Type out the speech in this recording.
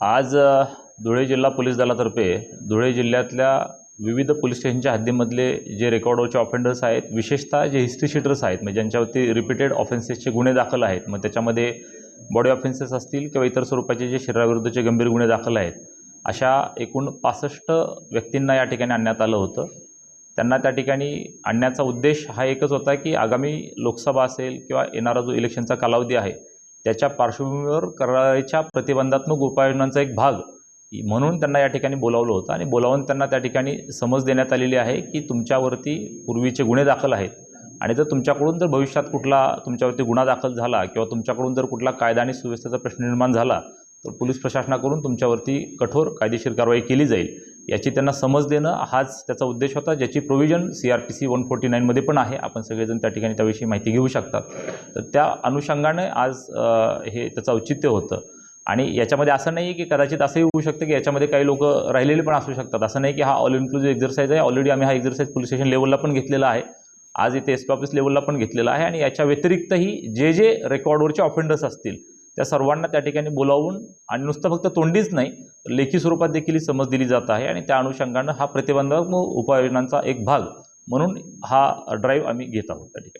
आज धुळे जिल्हा पोलीस दलातर्फे धुळे जिल्ह्यातल्या विविध पोलीस स्टेशनच्या हद्दीमधले जे रेकॉर्डवरचे ऑफेंडर्स आहेत विशेषतः जे हिस्ट्री शीटर्स आहेत म्हणजे ज्यांच्यावरती रिपीटेड ऑफेन्सेसचे गुन्हे दाखल आहेत मग त्याच्यामध्ये बॉडी ऑफेन्सेस असतील किंवा इतर स्वरूपाचे जे शरीराविरुद्धचे गंभीर गुन्हे दाखल आहेत अशा एकूण पासष्ट व्यक्तींना या ठिकाणी आणण्यात आलं होतं. त्यांना त्या ठिकाणी आणण्याचा उद्देश हा एकच होता की आगामी लोकसभा असेल किंवा येणारा जो इलेक्शनचा कालावधी आहे त्याच्या पार्श्वभूमीवर करायच्या प्रतिबंधात्मक उपाययोजनांचा एक भाग म्हणून त्यांना या ठिकाणी बोलावलं होतं. आणि बोलावून त्यांना त्या ठिकाणी समज देण्यात आलेली आहे की तुमच्यावरती पूर्वीचे गुन्हे दाखल आहेत. आणि जर तुमच्याकडून जर भविष्यात कुठला तुमच्यावरती गुन्हा दाखल झाला किंवा तुमच्याकडून जर कुठला कायदा आणि सुव्यवस्थेचा प्रश्न निर्माण झाला तर पोलीस प्रशासनाकडून तुमच्यावरती कठोर कायदेशीर कारवाई केली जाईल. याची त्यांना समज देणं हाच त्याचा उद्देश होता ज्याची provision C R P C one forty नाईनमध्ये पण आहे. आपण सगळेजण त्या ठिकाणी त्याविषयी माहिती घेऊ शकतात तर त्या अनुषंगाने आज हे त्याचं औचित्य होतं. आणि याच्यामध्ये असं नाही की कदाचित असंही होऊ शकतं की याच्यामध्ये काही लोक राहिलेले पण असू शकतात. असं नाही की हा ऑल इन्क्लुझिव्ह एक्झरसाईज आहे. ऑलरेडी आम्ही हा एक्झरसाईज पोलीस स्टेशन लेवलला पण घेतलेला आहे. आज इथे एस पी ऑफिस लेवलला पण घेतलेला आहे. आणि याच्या व्यतिरिक्तही जे जे रेकॉर्डवरचे ऑफेंडर्स असतील त्या सर्वांना त्या ठिकाणी बोलावून आणि नुसतं फक्त तोंडीच नाही तर लेखी स्वरूपात देखील ही समज दिली जात आहे आणि त्या अनुषंगानं हा प्रतिबंधात्मक उपाययोजनांचा एक भाग म्हणून हा ड्राईव्ह आम्ही घेत आहोत त्या ठिकाणी.